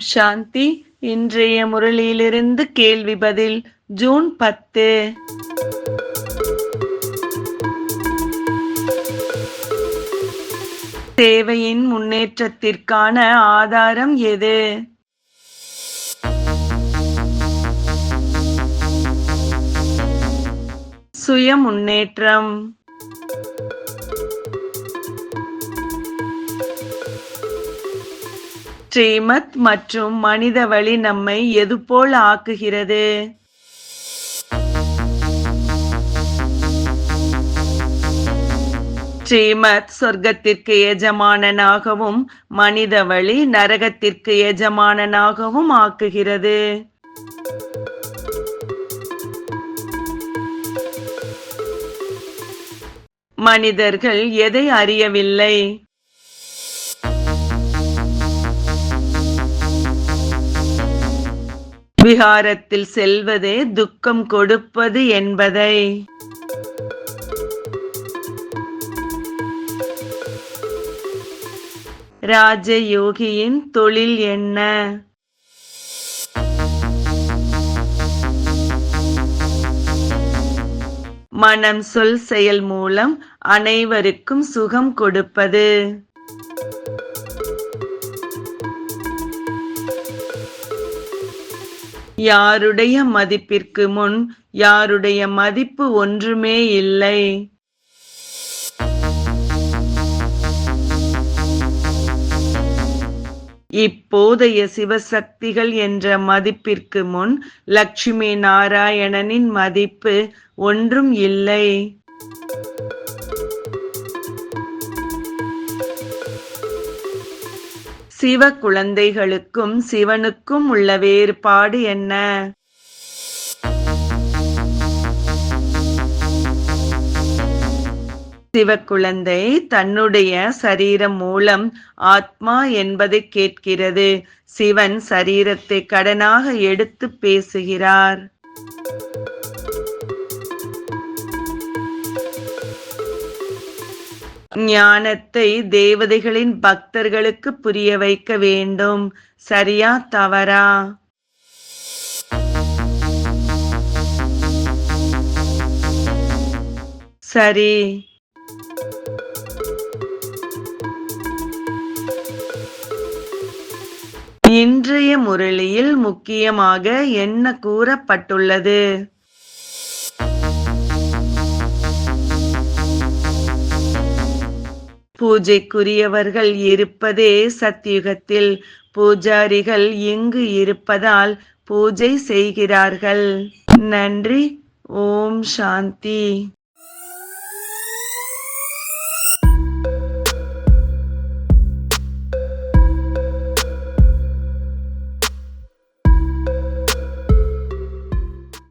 சாந்தி. இன்றைய முரளியிலிருந்து கேள்வி பதில் ஜூன் பத்து. சேவையின் முன்னேற்றத்திற்கான ஆதாரம் எது? சுய முன்னேற்றம் ஸ்ரீமத் மற்றும் மனித வழி நம்மை எதுபோல் ஆக்குகிறது? ஸ்ரீமத் சொர்க்கத்திற்கு எஜமானனாகவும் மனித வழி நரகத்திற்கு எஜமானனாகவும் ஆக்குகிறது. மனிதர்கள் எதை அறியவில்லை? விகாரத்தில் செல்வதே துக்கம் கொடுப்பது என்பதை. ராஜயோகியின் தொழில் என்ன? மனம் சொல் செயல் மூலம் அனைவருக்கும் சுகம் கொடுப்பது. யாருடைய மதிப்பிற்கு முன் யாருடைய மதிப்பு ஒன்றுமே இல்லை. இப்போதைய சிவசக்திகள் என்ற மதிப்பிற்கு முன் லட்சுமி நாராயணனின் மதிப்பு ஒன்றும் இல்லை. சிவ குழந்தைகளுக்கும் சிவனுக்கும் உள்ள வேறுபாடு என்ன? சிவக்குழந்தை தன்னுடைய சரீரம் மூலம் ஆத்மா என்பதை கேட்கிறது. சிவன் சரீரத்தை கடனாக எடுத்து பேசுகிறார். ஞானத்தை தேவதைகளின் பக்தர்களுக்கு புரிய வைக்க வேண்டும். சரியா தவறா? சரி. இன்றைய முரளியில் முக்கியமாக என்ன கூறப்பட்டுள்ளது? பூஜைக்குரியவர்கள் இருப்பதே சத்தியுகத்தில். பூஜாரிகள் இங்கு இருப்பதால் பூஜை செய்கிறார்கள். நன்றி. ஓம் சாந்தி.